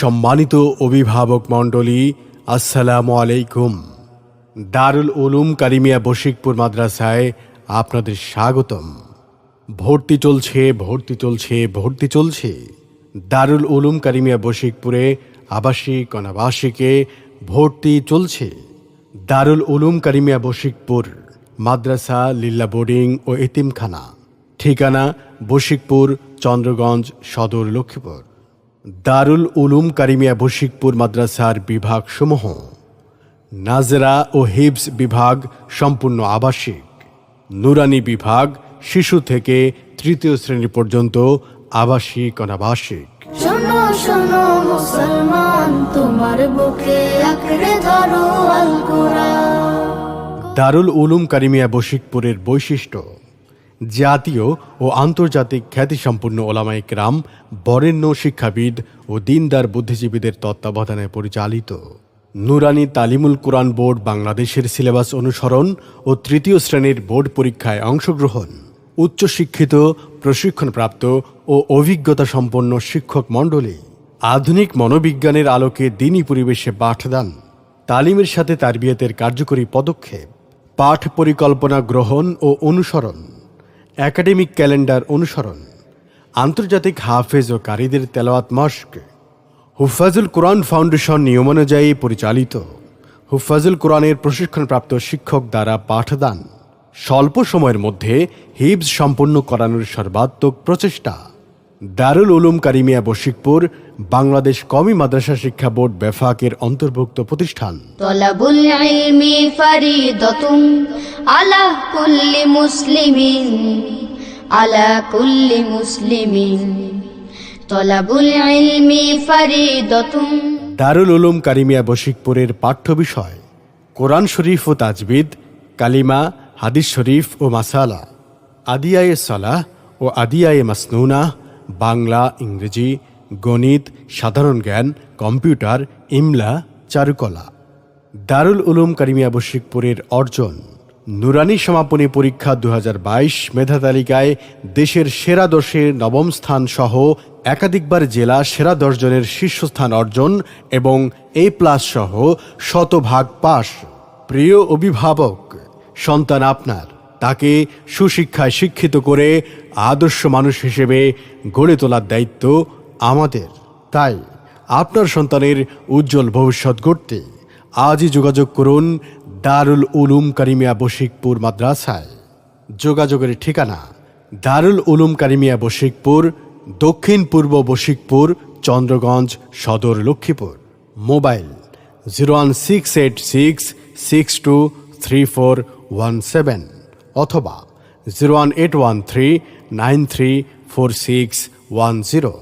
সম্মানিত অভিভাবক মণ্ডলী, আসসালামু আলাইকুম। দারুল উলুম কারিমিয়া বশিকপুর মাদ্রাসায় আপনাদের স্বাগতম। ভর্তি চলছে ভর্তি চলছে ভর্তি চলছে। দারুল উলুম কারিমিয়া বশিকপুরে আবাসিক, অনাবাসিকে ভর্তি চলছে। দারুল উলুম কারিমিয়া বশিকপুর, মাদ্রাসা, লিল্লা বোর্ডিং ও এতিমখানা। ঠিকানা বশিকপুর, চন্দ্রগঞ্জ, সদর লক্ষ্মীপুর। দারুল উলুম কারিমিয়া বশিকপুর মাদ্রাসার বিভাগসমূহ। নাজরা ও হিবস বিভাগ সম্পূর্ণ আবাসিক। নুরানি বিভাগ শিশু থেকে তৃতীয় শ্রেণি পর্যন্ত আবাসিক অনাবাসিক। শোনো শোনো, মুসলমান, তোমার বুকে আঁকড়ে ধরো আল দারুল উলুম কারিমিয়া বশিকপুরের বৈশিষ্ট্য, জাতীয় ও আন্তর্জাতিক খ্যাতিসম্পন্ন ওলামাই কেরাম, বরেণ্য শিক্ষাবিদ ও দিনদার বুদ্ধিজীবীদের তত্ত্বাবধানে পরিচালিত। নুরানি তালিমুল কোরআন বোর্ড বাংলাদেশের সিলেবাস অনুসরণ ও তৃতীয় শ্রেণির বোর্ড পরীক্ষায় অংশগ্রহণ। উচ্চশিক্ষিত, প্রশিক্ষণপ্রাপ্ত ও অভিজ্ঞতা সম্পন্ন শিক্ষক মণ্ডলী আধুনিক মনোবিজ্ঞানের আলোকে দিনী পরিবেশে পাঠদান, তালিমের সাথে তারবিয়াতের কার্যকরী পদক্ষেপ, পাঠ পরিকল্পনা গ্রহণ ও অনুসরণ, একাডেমিক ক্যালেন্ডার অনুসরণ, আন্তর্জাতিক হাফেজ ও কারীদের তেলাওয়াত মস্ক, হুফাজুল কোরআন ফাউন্ডেশন নিয়মানুযায়ী পরিচালিত, হুফাজুল কোরআনের প্রশিক্ষণপ্রাপ্ত শিক্ষক দ্বারা পাঠদান। স্বল্প সময়ের মধ্যে হিবস সম্পন্ন করানোর সর্বাত্মক প্রচেষ্টা। দারুল উলুম কারিমিয়া বশিকপুর বাংলাদেশ কমি মাদ্রাসা শিক্ষা বোর্ড বেফাকের অন্তর্ভুক্ত প্রতিষ্ঠান। দারুল উলুম কারিমিয়া বশিকপুরের পাঠ্য বিষয় কোরআন শরীফ ও তাজবিদ কালিমা হাদিস শরীফ ও মাসালা, আদিয়ায়ে সালাহ ও আদিয়ায়ে মাসনুনা, বাংলা, ইংরেজি, গণিত, সাধারণ জ্ঞান, কম্পিউটার, ইমলা, চারুকলা। দারুল উলুম কারিমিয়া বশিকপুরের অর্জন। নুরানি সমাপনী পরীক্ষা দু হাজার বাইশ মেধা তালিকায় দেশের সেরা দশে নবম স্থান সহ একাধিকবার জেলা সেরা দশজনের শীর্ষস্থান অর্জন এবং এ প্লাস সহ শতভাগ পাশ। প্রিয় অভিভাবক সন্তান আপনার। তাকে সুশিক্ষায় শিক্ষিত করে আদর্শ মানুষ হিসেবে গড়ে তোলার দায়িত্ব আমাদের। তাই আপনার সন্তানের উজ্জ্বল ভবিষ্যৎ গড়তে আজই যোগাযোগ করুন দারুল উলুম কারিমিয়া বশিকপুর মাদ্রাসায়। যোগাযোগের ঠিকানা দারুল উলুম কারিমিয়া বশিকপুর, দক্ষিণ Purba Bashikpur, Chandraganj Sadar Lakshmipur. Mobile zero one six eight six six two three four one seven অথবা zero one eight one three nine three four six one zero